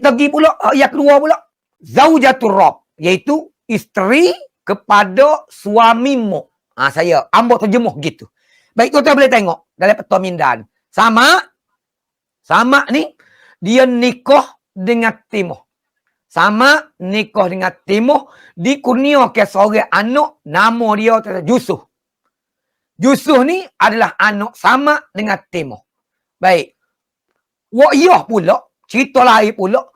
bagi pula hak yang kedua pula. Zaujatur Rabb. Iaitu isteri kepada suamimu. Ha, saya ambil terjemuh gitu. Baik tuan-tuan boleh tengok dalam peta mindan. Sama. Sama ni. Dia nikah dengan Timoh. Sama nikah dengan Timoh. Dikurniakan seorang anak. Nama dia kata Yusuf. Yusuf ni adalah anak sama dengan Timoh. Baik. Wa'iyah pula. Cerita lain pula.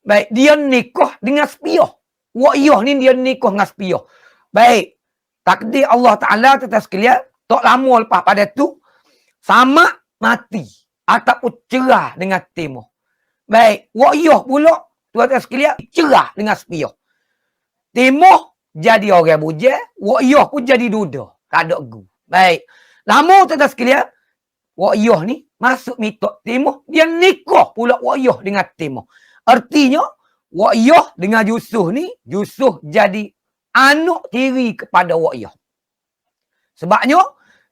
Baik. Dia nikah dengan Spiah. Wa'iyah ni dia nikah dengan Spiah. Baik. Takdir Allah Ta'ala tetap sekalian. Tak lama lepas pada tu. Sama mati. Ataupun cerah dengan Timoh. Baik. Wa'iyah pula. Tuan-tuan sekalian. Cerah dengan Spiah. Timoh jadi orang bujang. Wa'iyah pun jadi duda. Tak ada gu. Baik. Lama tuan-tuan sekalian. Wa'iyah ni masuk mitok Timoh. Dia nikah pula Wa'iyah dengan Timoh. Artinya, Wa'iyah dengan Yusuf ni, Yusuf jadi anak tiri kepada Wa'iyah. Sebabnya,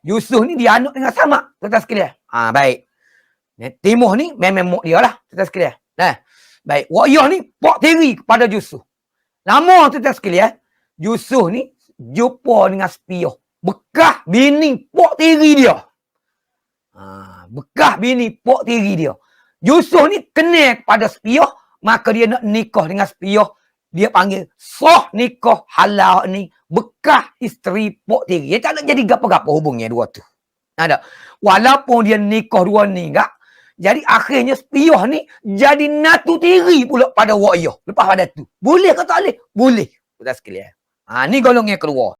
Yusuf ni dia anak dengan sama. Tuan-tuan sekalian. Ha, baik. Ni, Timoh ni memang mak dia lah. Tuan-tuan sekalian. Nah, baik. Wa'iyah ni pak tiri kepada Yusuf. Lama tuan-tuan sekalian. Yusuf ni jumpa dengan Spiah. Bekah bini pak tiri dia. Bekah bini pak tiri dia. Yusuf ni kenal kepada Spiah, maka dia nak nikah dengan Spiah. Dia panggil soh nikah halal ni bekah isteri pak tiri. Dia tak nak jadi gapo-gapo hubungnya dua tu. Ada. Walaupun dia nikah dua ni enggak, jadi akhirnya Spiah ni jadi natu tiri pula pada wa'iyah. Lepas pada tu. Boleh ke tak boleh? Boleh. Kita sekalian. Ha, ni golong yang kedua.